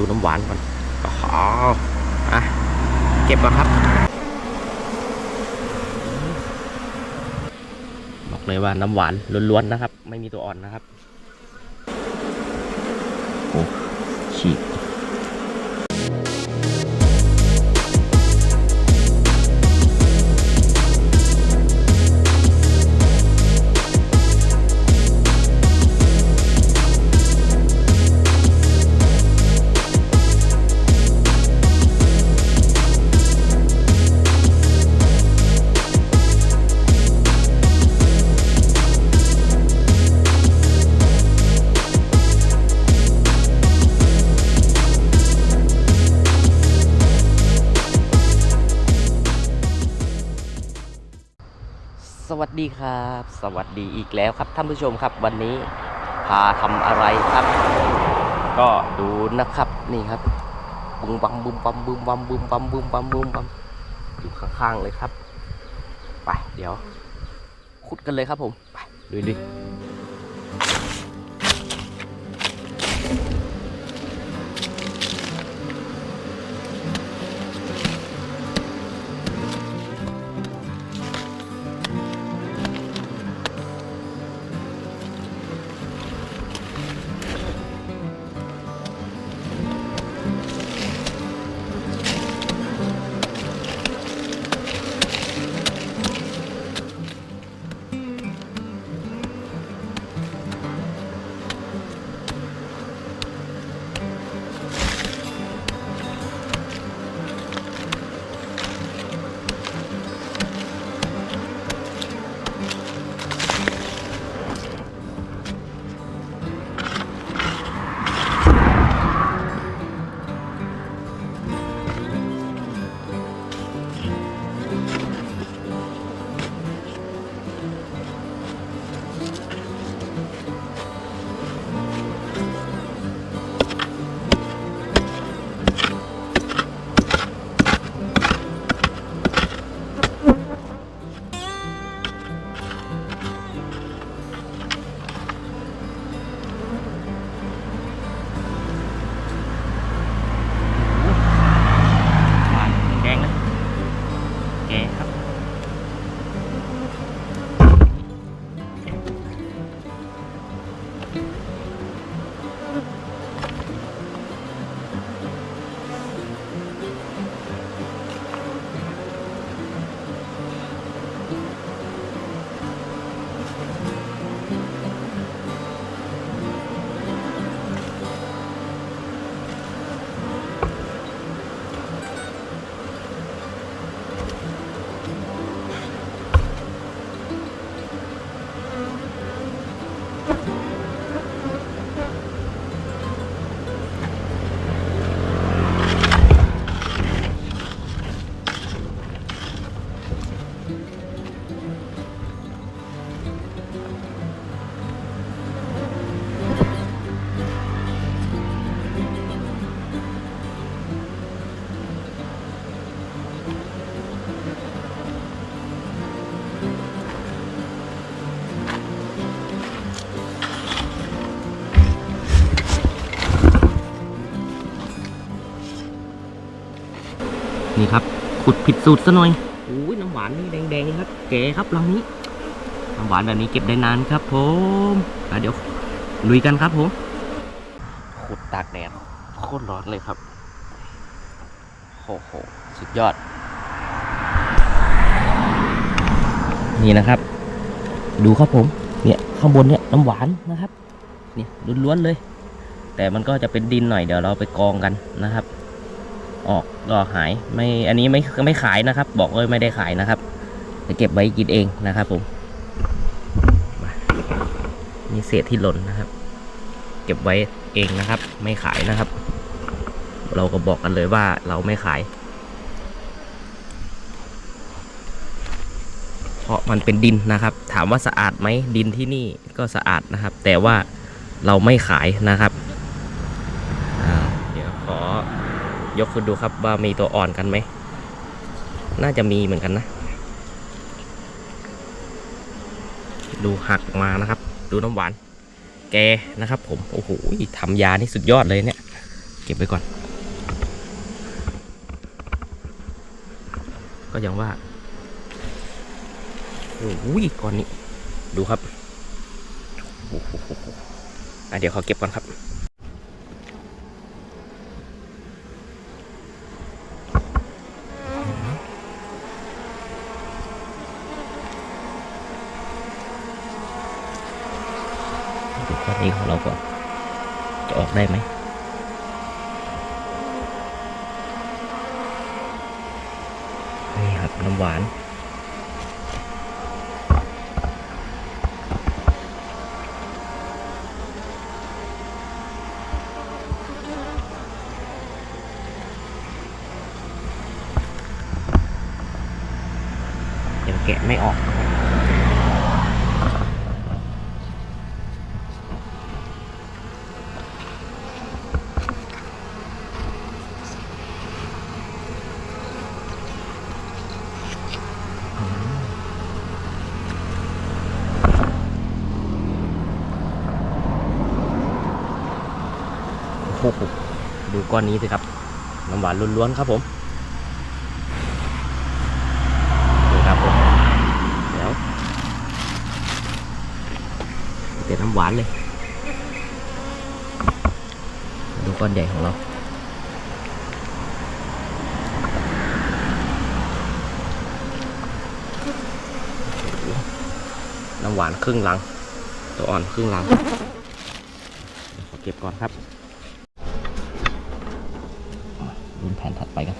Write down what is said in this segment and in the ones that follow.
ดูน้ำหวานก่อนอ๋ออะเก็บมาครับ บอกเลยว่าน้ำหวานล้วนๆนะครับ ไม่มีตัวอ่อนนะครับโอ้ฉีก สวัสดีครับ สวัสดีอีกแล้วครับท่านผู้ชมครับวันนี้พาทำอะไรครับ ก็ดูนะครับนี่ครับบุ้มบัมบุ้มบัมบุ้มบัมบุ้มบัมบุ้มบัมบุ้มบัมอยู่ข้างๆเลยครับ ไปเดี๋ยวขุดกันเลยครับผมไปลุยๆ นี่ครับ ขุดผิดสูตรซะหน่อยโอ้ยน้ำหวานนี่แดงๆครับแกครับลำนี้น้ำหวานแบบนี้เก็บได้นานครับผมอะเดี๋ยวลุยกันครับผมขุดตากแดดโคตรร้อนเลยครับโอ้โหสุดยอด นี่นะครับ ดูครับผม เนี่ยข้างบนเนี่ยน้ำหวานนะครับ เนี่ยล้วนๆเลย แต่มันก็จะเป็นดินหน่อยเดี๋ยวเราไปกองกันนะครับ ออกก็หายไม่อันนี้ไม่ไม่ขายนะครับ บอกเลยไม่ได้ขายนะครับจะเก็บไว้กินเองนะครับผมมานี่เศษที่หล่นนะครับ เก็บไว้เองนะครับ ไม่ขายนะครับ เราก็บอกกันเลยว่าเราไม่ขาย เพราะมันเป็นดินนะครับ ถามว่าสะอาดไหมดินที่นี่ก็สะอาดนะครับ แต่ว่าเราไม่ขายนะครับอ่าเดี๋ยวขอ ยกขึ้นดูครับว่ามีตัวอ่อนกันไหม น่าจะมีเหมือนกันนะ ดูหักมานะครับ ดูน้ำหวาน แกนะครับผม โอ้โหทำยานี่สุดยอดเลยเนี่ยแกก็บไว้ก่อน ก็อย่างว่า โอ้โหก้อนนี้ ดูครับอะเดี๋ยวเขาเก็บก่อนครับ ดูก้อนนี้ของ เราก่อน จะออกได้ไหมนี่ครับน้ำหวานยังแกะไม่ออก โอ้โหดู ก้อนนี้สิครับน้ำหวานล้วนๆครับผมดูครับผมเดี๋ยวเต็น้ำหวานเลย ดูก้อนใหญ่ของเราน้ำหวานครึ่งลัง ตัวอ่อนครึ่งลังขอเก็บก่อนครับ แผนถัดไปกัน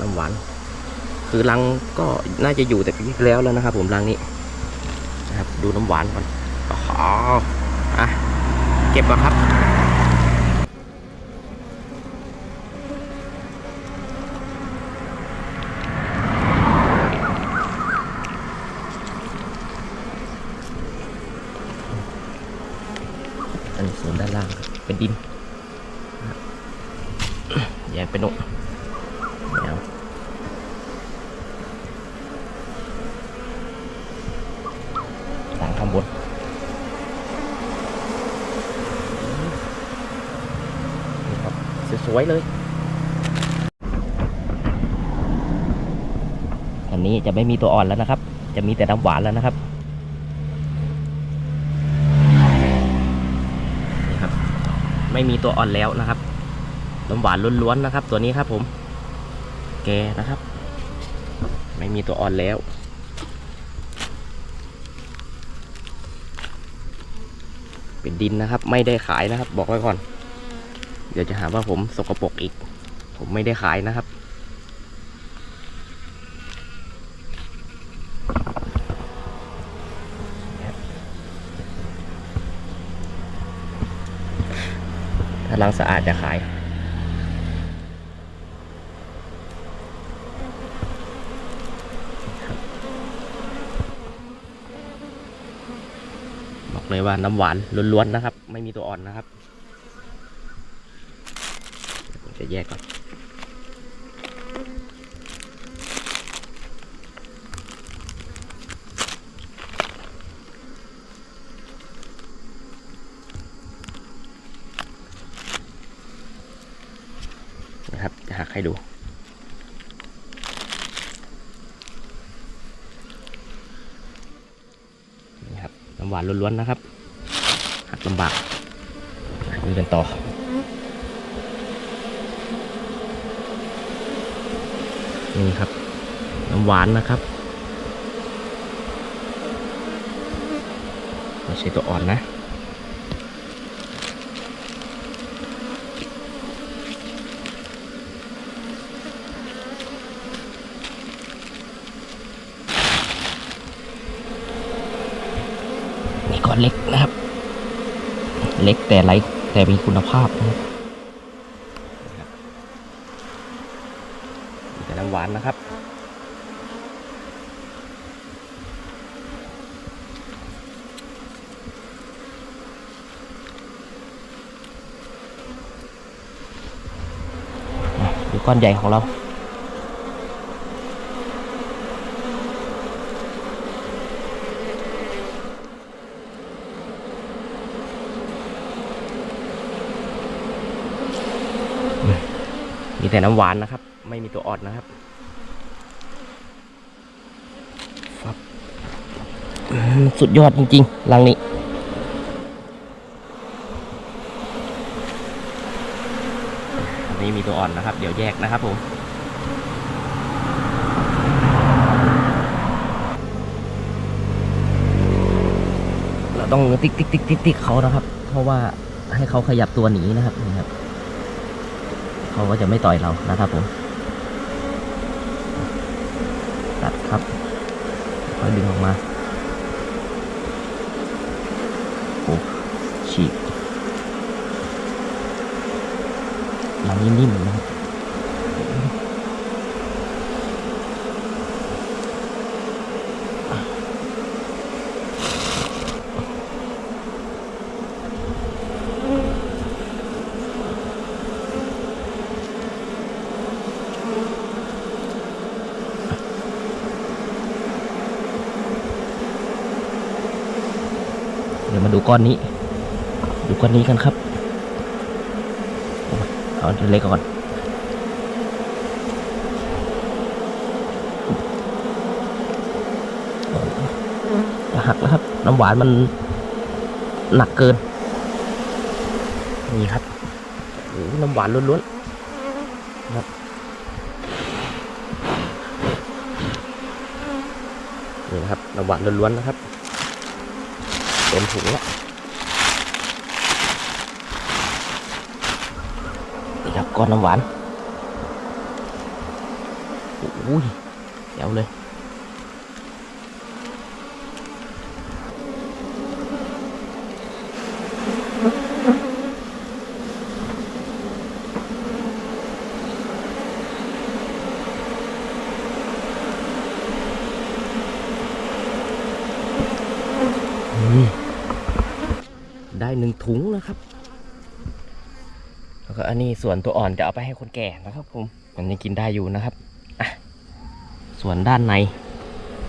น้ำหวาน คือรังก็น่าจะอยู่แต่ปีที่แล้วแล้วนะครับ ผมรังนี้นะครับดูน้ำหวานก่อนอ๋ออะเก็บก่อนครับ อันนี้ส่วนด้านล่างครับเป็นดินนะครับ แยกเป็นนกแนวหลังข้างบนนี่ครับสวยๆเลย อันนี้จะไม่มีตัวอ่อนแล้วนะครับ จะมีแต่น้ำหวานแล้วนะครับนี่ครับไม่มีตัวอ่อนแล้วนะครับ น้ำหวานล้วนๆนะครับ ตัวนี้ครับผม แกนะครับ ไม่มีตัวอ่อนแล้ว เป็นดินนะครับ ไม่ได้ขายนะครับ บอกไว้ก่อน เดี๋ยวจะหาว่าผมสกปรกอีก ผมไม่ได้ขายนะครับถ้าล้างสะอาดจะขาย เลยว่าน้ำหวานล้วนๆนะครับ ไม่มีตัวอ่อนนะครับผมจะแยกก่อนนะครับจะหักให้ดู นี่ครับ น้ำหวานล้วนๆนะครับหักลำบากดูกันต่อนี่ครับน้ำหวานนะครับไม่ใช่ตัวอ่อนนะ นี่ก้อนเล็กนะครับ เล็ก แต่ไรแต่มีคุณภาพนะครับแต่น้ำหวานนะครับดูก้อนใหญ่ของเรา มีแต่น้ำหวานนะครับ ไม่มีตัวอ่อนนะครับฟับสุดยอดจริงๆรังนี้ อันนี้มีตัวอ่อนนะครับ เดี๋ยวแยกนะครับผมเราต้องติ๊กติ๊กติ๊กติ๊กติ๊กเขานะครับ เพราะว่าให้เขาขยับตัวหนีนะครับนี่ครับ เขาก็จะไม่ต่อยเรานะครับผมตัดครับค่อยดึงออกมาโอ้ฉีกหลังนิ่มๆนะาดูก้อนนี้ ดูก้อนนี้กันครับ เอาเล็กก่อนจะหักแล้วครับ น้ำหวานมันหนักเกิน นี่ครับ น้ำหวานล้วนๆนะครับนี่นะครับน้ำหวานล้วนๆนะครับ เต็มถุงแล้วนี่ครับก้อนน้ำหวานโอ้ยเดี๋ยวเลย อืม ได้หนึ่งถุงนะครับ แล้วก็อันนี้ส่วนตัวอ่อนจะเอาไปให้คนแก่นะครับ ผมมันยังกินได้อยู่นะครับอะส่วนด้านใน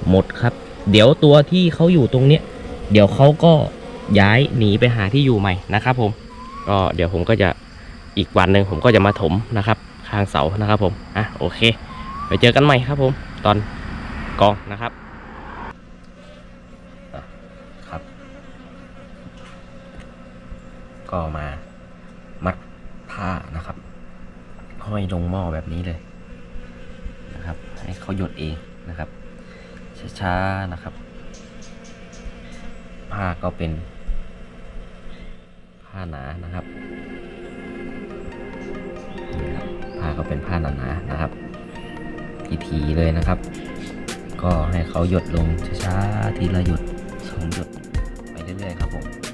หมดครับ เดี๋ยวตัวที่เขาอยู่ตรงเนี้ย เดี๋ยวเขาก็ย้ายหนีไปหาที่อยู่ใหม่นะครับ ผม ก็เดี๋ยวผมก็จะอีกวันหนึ่งผมก็จะมาถมนะครับ ข้างเสานะครับ ผมอะโอเคไปเจอกันใหม่ครับ ผม ตอนกองนะครับอะครับ ก็มามัดผ้านะครับ ห้อยลงหม้อแบบนี้เลยนะครับ ให้เขาหยดเองนะครับ ช้าๆนะครับ ผ้าก็เป็นผ้าหนานะครับผ้าก็เป็นผ้าหนาๆนะครับทีๆเลยนะครับ ก็ให้เขาหยดลงช้าๆทีละหยดสองหยดไปเรื่อยๆครับผม